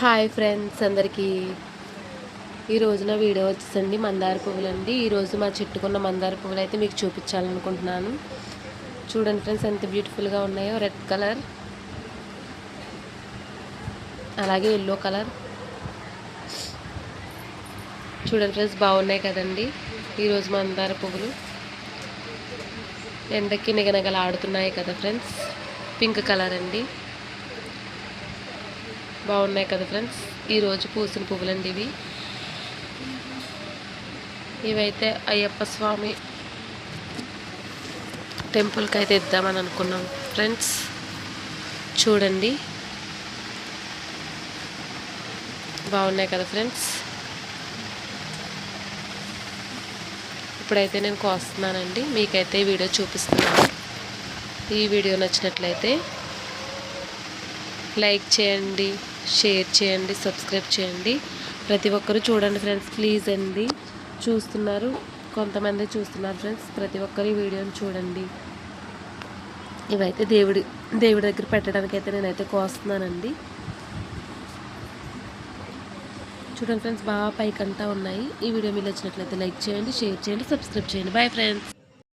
Hi friends అందరికీ. ఈ రోజున వీడియో వచ్చేసండి మందార పువ్వులు అండి ఈరోజు మా చెట్టుకున్న మందార పువ్వులు అయితే మీకు చూపించాలనుకుంటున్నాను. చూడండి ఫ్రెండ్స్ ఎంత బ్యూటిఫుల్గా ఉన్నాయో. Red colour. అలాగే ఎల్లో కలర్. చూడండి ఫ్రెండ్స్ బాగున్నాయి కదండి ఈరోజు మందార పువ్వులు. ఎండకి నిగనగలాడుతున్నాయి కదా ఫ్రెండ్స్. పింక్ కలర్ అండి. బాగున్నాయి కదా ఫ్రెండ్స్? ఈరోజు పూసిన పువ్వులండి ఇవి. ఇవైతే అయ్యప్ప స్వామి టెంపుల్కి అయితే ఇద్దామని అనుకున్నాం. ఫ్రెండ్స్ చూడండి. బాగున్నాయి కదా ఫ్రెండ్స్? ఇప్పుడైతే నేను కోస్తున్నానండి. మీకైతే ఈ వీడియో చూపిస్తున్నాను. ఈ వీడియో నచ్చినట్లయితే లైక్ చేయండి. షేర్ చేయండి సబ్స్క్రైబ్ చేయండి. ప్రతి ఒక్కరు చూడండి ఫ్రెండ్స్ ప్లీజ్ అండి. చూస్తున్నారు కొంతమంది చూస్తున్నారు ఫ్రెండ్స్ ప్రతి ఒక్కరు ఈ వీడియోని చూడండి. ఇవైతే దేవుడి దేవుడి దగ్గర పెట్టడానికి అయితే నేనైతే కోస్తున్నానండి. చూడండి ఫ్రెండ్స్ బాగా పైకంటా ఉన్నాయి. ఈ వీడియో మీరు నచ్చినట్లయితే లైక్ చేయండి షేర్ చేయండి సబ్స్క్రైబ్ చేయండి. Bye friends